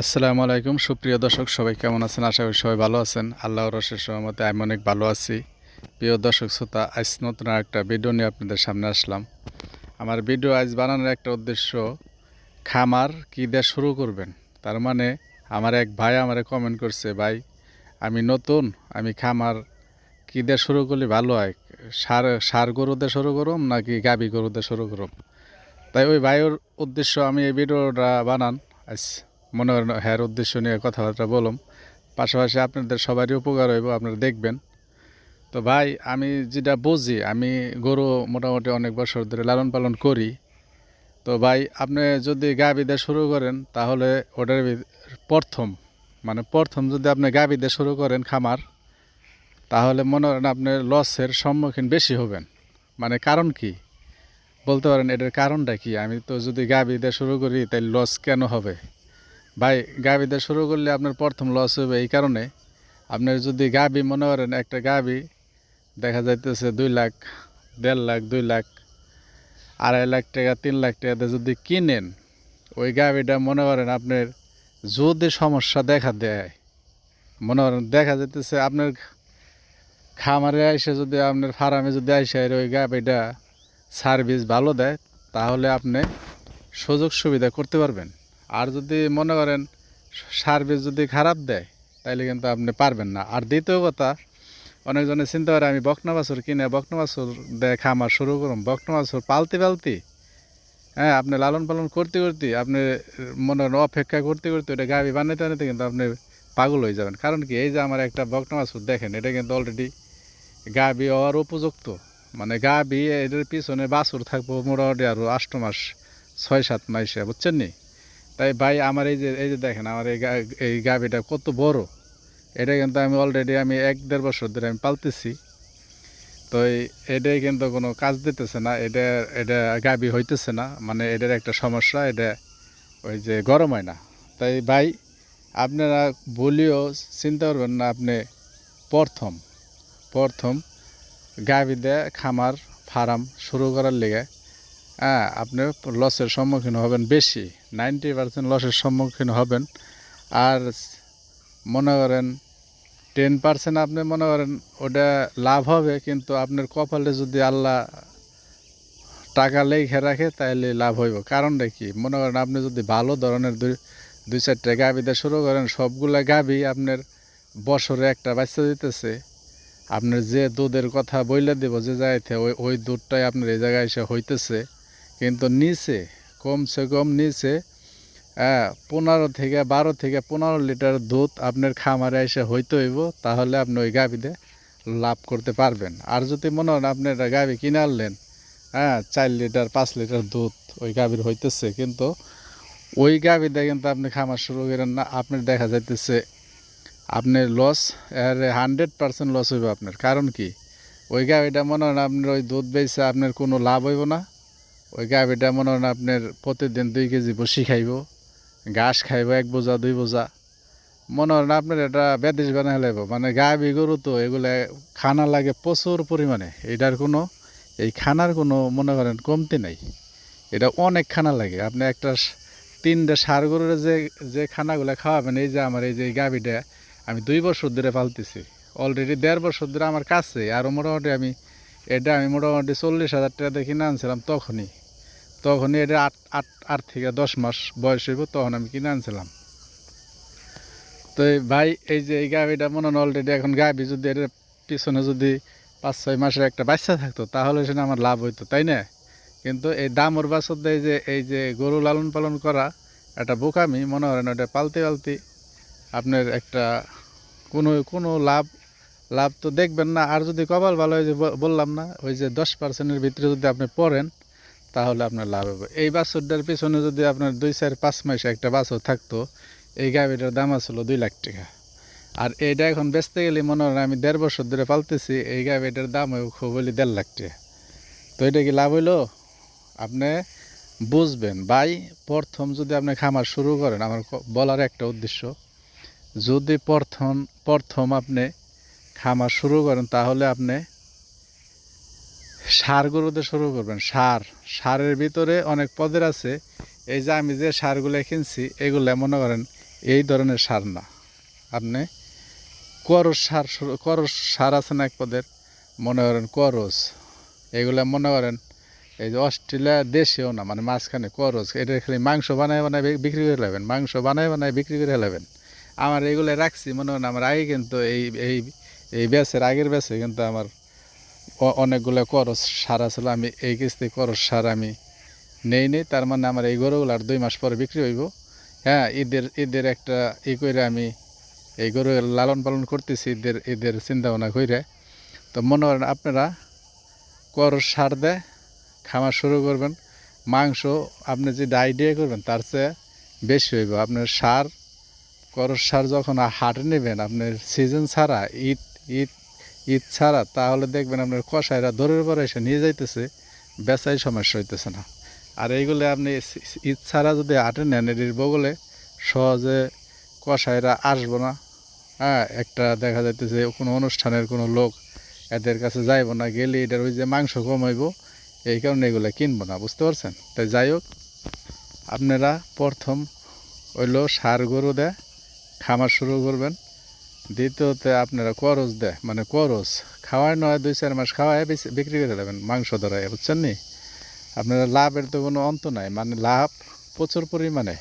আসসালামু আলাইকুম। সুপ্রিয় দর্শক, সবাই কেমন আছেন? আশা করি সবাই ভালো আছেন। আল্লাহর রসের সহমতে আমি অনেক ভালো আছি। প্রিয় দর্শক, শ্রোতা, আজ নতুন একটা ভিডিও নিয়ে আপনাদের সামনে আসলাম। আমার ভিডিও আজ বানানোর একটা উদ্দেশ্য, খামার কী দিয়ে শুরু করবেন? তার মানে আমার এক ভাই আমারে কমেন্ট করছে, ভাই, আমি নতুন, আমি খামার কী দিয়ে শুরু করলে ভালো হয়? সার সার গরু দিয়ে শুরু করুম নাকি গাবি গরু দিয়ে শুরু করুম? তাই ওই ভাইয়ের উদ্দেশ্য আমি এই ভিডিওটা বানান। আজ মনে করেন হ্যার উদ্দেশ্য নিয়ে কথাবার্তা বললাম পাশাপাশি আপনাদের সবারই উপকার হইব, আপনারা দেখবেন। তো ভাই, আমি যেটা বুঝি, আমি গরু মোটামুটি অনেক বছর ধরে লালন পালন করি। তো ভাই, আপনি যদি গাভী দিয়ে শুরু করেন, তাহলে ওটার প্রথম মানে প্রথম যদি আপনি গাভী দিয়ে শুরু করেন খামার, তাহলে মনে করেন আপনি লসের সম্মুখীন বেশি হবেন। মানে কারণ কি? বলতে পারেন, এটার কারণটা কি? আমি তো যদি গাভী দিয়ে শুরু করি তাই লস কেন হবে? ভাই দিয়ে শুরু করলে আপনার প্রথম লস হবে এই কারণে। আপনার যদি গাভী মনে করেন একটা গাভী দেখা যাইতেছে দুই লাখ, দেড় লাখ, দুই লাখ, আড়াই লাখ টাকা, তিন লাখ টাকাতে যদি কিনেন, ওই গাভীটা মনে করেন আপনার যদি সমস্যা দেখা দেয়, মনে করেন দেখা যাইতেছে আপনার খামারে আইসে যদি আপনার ফার্মে যদি আইসে ওই গাভীটা সার্ভিস ভালো দেয়, তাহলে আপনি সুযোগ সুবিধা করতে পারবেন। আর যদি মনে করেন সার্ভিস যদি খারাপ দেয়, তাইলে কিন্তু আপনি পারবেন না। আর দ্বিতীয় কথা, অনেকজনে চিন্তা করে, আমি বকনা বাছুর কিনে, বকনা বাছুর দেয় খামার শুরু করুন। বকনা বাছুর পালতে পালতে হ্যাঁ আপনি লালন পালন করতে করতে, আপনি মনে করেন অপেক্ষা করতে করতে ওটা গাভি বানাইতে বানাইতে কিন্তু আপনি পাগল হয়ে যাবেন। কারণ কি, এই যে আমার একটা বকনা বাছুর দেখেন, এটা কিন্তু অলরেডি গাভি হওয়ার উপযুক্ত। মানে গাভি এটার পিছনে বাছুর থাকব মোটামুটি আরও আষ্ট মাস, ছয় সাত মাসে, বুঝছেন নি? তাই ভাই আমার এই যে এই যে দেখেন, আমার এই এই গাভিটা কত বড়। এটা কিন্তু আমি অলরেডি আমি এক দেড় বছর ধরে আমি পালতেছি। তো এটাই কিন্তু কোনো কাজ দিতেছে না। এটা এটা গাভি হইতেছে না। মানে এটার একটা সমস্যা, এটা ওই যে গরম হয় না। তাই ভাই, আপনারা বলিও চিন্তা করবেন না, আপনি প্রথম প্রথম গাভি দিয়ে খামার, ফার্ম শুরু করার লেগে হ্যাঁ আপনি লসের সম্মুখীন হবেন বেশি নাইনটি পার্সেন্ট লসের সম্মুখীন হবেন। আর মনে করেন টেন পার্সেন্ট আপনি মনে করেন ওটা লাভ হবে, কিন্তু আপনার কপালে যদি আল্লাহ টাকা লেখে রাখে তাহলে লাভ হইব। কারণটা কি? মনে করেন আপনি যদি ভালো ধরনের দুই দুই চারটে গাভি দিয়ে শুরু করেন, সবগুলা গাভি আপনার বছরে একটা বাচ্চা দিতেছে, আপনার যে দুধের কথা বইলে দেব, যে জায়গাতে ওই ওই দুধটাই আপনার এই জায়গায় এসে হইতেছে কিন্তু নিচে, কমসে কম নিচে পনেরো থেকে বারো থেকে পনেরো লিটার দুধ আপনার খামারে এসে হইতে হইব, তাহলে আপনি ওই গাভিতে লাভ করতে পারবেন। আর যদি মনে হন আপনি গাভি কিনে আনলেন হ্যাঁ চার লিটার, পাঁচ লিটার দুধ ওই গাভীর হইতেছে, কিন্তু ওই গাভিতে কিন্তু আপনি খামার শুরু করেন না, আপনার দেখা যাইতেছে আপনার লস এর হান্ড্রেড পার্সেন্ট লস হইব আপনার। কারণ কি? ওই গাভিটা মনে হয় আপনার ওই দুধ বেচে আপনার কোনো লাভ হইব না ওই গাভিটা মনে হয় আপনার প্রতিদিন দুই কেজি বসি খাইব, ঘাস খাইব, এক বোঝা দুই বোঝা মনে হয় আপনার এটা বেদিস বানাই লাগব মানে গাভি গরু তো এগুলো খানা লাগে প্রচুর পরিমাণে। এটার কোনো, এই খানার কোনো মনে করেন কমতি নাই। এটা অনেক খানা লাগে। আপনি একটা তিনটা সার গরুর যে যে খানাগুলো খাওয়াবেন, এই যে আমার এই যে গাভিটা, আমি দুই বছর ধরে পালতেছি। অলরেডি দেড় বছর ধরে আমার কাছে আরও মোটামুটি আমি এটা আমি মোটামুটি চল্লিশ হাজার টাকা দিয়ে কিনে আনছিলাম তখনই। তখনই এটা আট আট আট থেকে দশ মাস বয়স হইব, তখন আমি কিনে আনছিলাম। তো ভাই, এই যে এই গাভিটা মনে হয় অলরেডি এখন গাভি যদি এর পিছনে যদি পাঁচ, ছয় মাসের একটা বাচ্চা থাকতো, তাহলে সেটা আমার লাভ হইতো, তাই না? কিন্তু এই দামর বাছর দেয় যে এই যে গরু লালন পালন করা, একটা বোকামি, মনে করেন ওটা পালতে পালতে আপনার একটা কোনো কোনো লাভ লাভ তো দেখবেন না। আর যদি কপাল ভালো হয় যে বললাম না, ওই যে দশ পার্সেন্টের ভিতরে যদি আপনি পড়েন, তাহলে আপনার লাভ হবে। এই বাছরটার পিছনে যদি আপনার দুই, চার, পাঁচ মাসে একটা বাছর থাকতো, এই গাভিটার দাম আসলো দুই লাখ টাকা। আর এইটা এখন বেচতে গেলে মনে হয় আমি দেড় বছর ধরে পালতেছি, এই গাভিটার দাম খুব হইলে দেড় লাখ টাকা। তো এটা কি লাভ হইল? আপনি বুঝবেন। ভাই, প্রথম যদি আপনি খামার শুরু করেন, আমার বলার একটা উদ্দেশ্য, যদি প্রথম প্রথম আপনি খামার শুরু করেন, তাহলে আপনি সার গরুতে শুরু করবেন, সার। সারের ভিতরে অনেক পদের আছে, এই যে আমি যে সারগুলো কিনছি, এগুলো মনে করেন এই ধরনের সার না। আপনি করস সার করস সার আছে না এক পদের, মনে করেন করস। এগুলো মনে করেন এই যে অস্ট্রেলিয়া দেশেও না মানে মাঝখানে করস, এটা খালি মাংস বানায় বানায় বিক্রি করে নেবেন মাংস বানায় বানায় বিক্রি করে নেবেন আমার এগুলো রাখছি, মনে করেন আমার আগে কিন্তু এই এই এই ব্যাসের আগের ব্যাসে কিন্তু আমার অনেকগুলো করস সার আছিল। আমি এই কিস্তি করস সার আমি নেই নেই। তার মানে আমার এই গরুগুলো আর দুই মাস পরে বিক্রি হইব। হ্যাঁ ঈদের ঈদের একটা ই করে আমি এই গরু লালন পালন করতেছি, ঈদের ঈদের চিন্তা ভাবনা করে তো মনে করেন আপনারা করস সার দেয় খামার শুরু করবেন। মাংস আপনি যে আইডিয়া করবেন, তার চেয়ে বেশি হইব। আপনার সার, করস সার যখন হাটে নেবেন, আপনার সিজন ছাড়া ঈদ ঈদ ঈদ ছাড়া তাহলে দেখবেন আপনার কষাইরা দরের পরে এসে নিয়ে যাইতেছে, বেচাই সমস্যা হইতেছে না। আর এইগুলো আপনি ঈদ ছাড়া যদি হাটে নেন এটির বগলে সহজে কষাইরা আসব না। হ্যাঁ একটা দেখা যাইতেছে কোনো অনুষ্ঠানের কোনো লোক এদের কাছে যাইব না, গেলে এটার ওই যে মাংস কমাইব এই কারণে এগুলো কিনবো না, বুঝতে পারছেন? তাই যাই হোক, আপনারা প্রথম হইল সার গরু দেয়, খামার শুরু করবেন। দ্বিতীয়তে আপনারা করস দেয় মানে করস খাওয়ায় নয়, দুই, চার মাস খাওয়ায় বিক্রি করে দেবেন, মাংস ধরায়, বুঝছেন নি? আপনারা লাভের তো কোনো অন্ত নাই মানে লাভ প্রচুর পরিমাণে।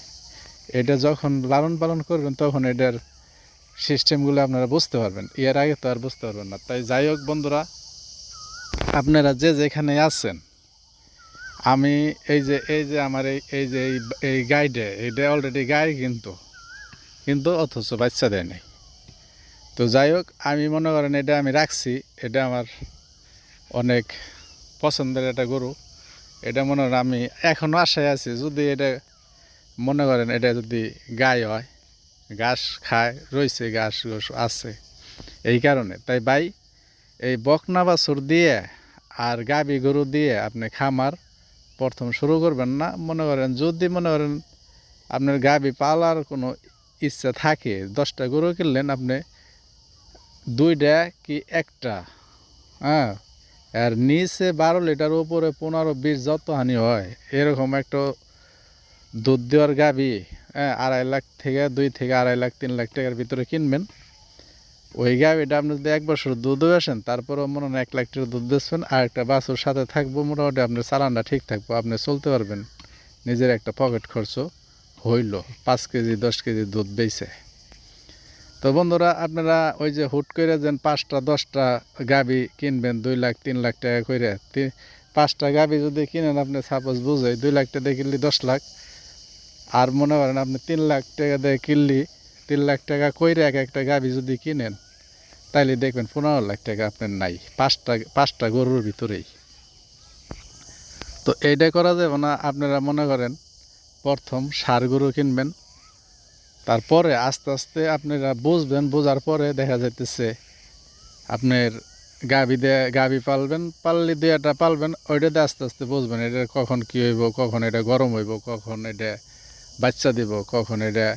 এটা যখন লালন পালন করবেন, তখন এটার সিস্টেমগুলো আপনারা বুঝতে পারবেন। এর আগে তো আর বুঝতে পারবেন না। তাই যাই হোক বন্ধুরা, আপনারা যে যেখানে আছেন, আমি এই যে এই যে আমার এই এই যে এই গাইডে, এইটা অলরেডি গাই কিন্তু কিন্তু অথচ বাচ্চা দেয় নাই। তো যাই হোক, আমি মনে করেন এটা আমি রাখছি, এটা আমার অনেক পছন্দের একটা গরু। এটা মনে করেন আমি এখনও আশায় আছি, যদি এটা মনে করেন এটা যদি গাই হয়, ঘাস খায়, রয়েছে ঘাস ঘাস আছে এই কারণে। তাই ভাই, এই বকনা বাছুর দিয়ে আর গাবি গরু দিয়ে আপনি খামার প্রথম শুরু করবেন না। মনে করেন যদি মনে করেন আপনার গাবি পালার কোনো ইচ্ছা থাকে, দশটা গরু কিনলেন আপনি দুইটা কি একটা? হ্যাঁ আর নিচে বারো লিটার, উপরে পনেরো, বিশ যত হানি হয়, এরকম একটা দুধ দেওয়ার গাবি হ্যাঁ আড়াই লাখ থেকে দুই থেকে আড়াই লাখ, তিন লাখ টাকার ভিতরে কিনবেন। ওই গাবিটা আপনি যদি এক বছর দুধ আসেন তারপরেও মনে হয় এক লাখ টাকা দুধ বেচবেন, আর একটা বাছুর সাথে থাকব, মোটামুটি আপনার চালানটা ঠিক থাকব, আপনি চলতে পারবেন। নিজের একটা পকেট খরচ হইল, পাঁচ কেজি, দশ কেজি দুধ বেচে। তো বন্ধুরা, আপনারা ওই যে হুট করে যেন পাঁচটা, দশটা গাবি কিনবেন, দুই লাখ, তিন লাখ টাকা করে পাঁচটা গাবি যদি কিনেন, আপনি সাপোজ বুঝে, দুই লাখ টাকা দিয়ে কিনলি দশ লাখ। আর মনে করেন আপনি তিন লাখ টাকা দিয়ে কিনলি, তিন লাখ টাকা কইরে এক একটা গাবি যদি কিনেন, তাইলে দেখবেন পনেরো লাখ টাকা আপনার নাই, পাঁচটা পাঁচটা গরুর ভিতরেই। তো এইটা করা যাবে না, আপনারা মনে করেন প্রথম সার গরু কিনবেন তারপরে আস্তে আস্তে আপনারা বুঝবেন, বোঝার পরে দেখা যাইতেছে আপনার গাভি দিয়ে গাভি পালবেন, পাললে দুই একটা পালবেন ওইটাতে আস্তে আস্তে বুঝবেন এটা কখন কী হইব, কখন এটা গরম হইব, কখন এটা বাচ্চা দিব, কখন এটা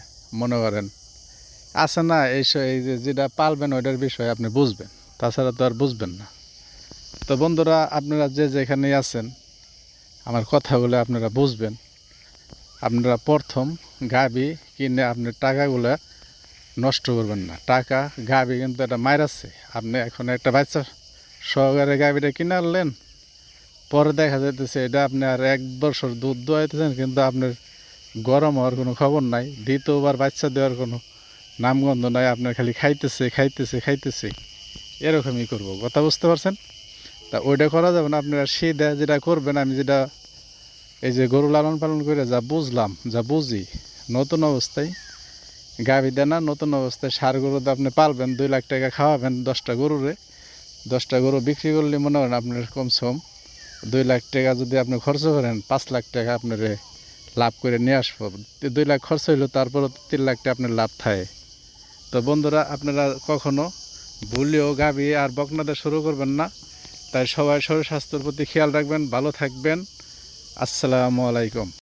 মনে করেন। আছে না এই যে যেটা পালবেন ওইটার বিষয়ে আপনি বুঝবেন, তাছাড়া তো আর বুঝবেন না। তো বন্ধুরা, আপনারা যে যেখানেই আছেন, আমার কথাগুলো আপনারা বুঝবেন। আপনারা প্রথম গাবি কিনে আপনার টাকাগুলো নষ্ট করবেন না। টাকা গাবি কিন্তু এটা মাইরাচ্ছে আপনি এখন একটা বাচ্চা সহকারে গাবিটা কিনে আনলেন, পরে দেখা যাইতেছে এটা আপনি আর এক বছর দুধ দোয়াইতেছেন, কিন্তু আপনার গরম হওয়ার কোনো খবর নাই। দ্বিতীয়বার বাচ্চা দেওয়ার কোনো নামগন্ধ নাই আপনার খালি খাইতেছে খাইতেছে খাইতেছে। এরকমই করব। কথা বুঝতে পারছেন? তা ওইটা করা যাবে না। আপনারা সেটা যেটা করবেন, আমি যেটা এই যে গরু লালন পালন করে যা বুঝলাম, যা বুঝি, নতুন অবস্থায় গাভী দেনা, নতুন অবস্থায় সার গরুতে আপনি পালবেন, দুই লাখ টাকা খাওয়াবেন দশটা গরুরে। দশটা গরু বিক্রি করলে মনে করেন আপনার কমসে কম দুই লাখ টাকা যদি আপনি খরচ করেন, পাঁচ লাখ টাকা আপনার লাভ করে নিয়ে আসব। দুই লাখ খরচ হইল তারপরে তিন লাখ টাকা আপনার লাভ থাকে। তো বন্ধুরা, আপনারা কখনো ভুলেও গাভী আর বকনাতে শুরু করবেন না। তাই সবাই শরীর স্বাস্থ্যের প্রতি খেয়াল রাখবেন, ভালো থাকবেন। আসসালামু আলাইকুম।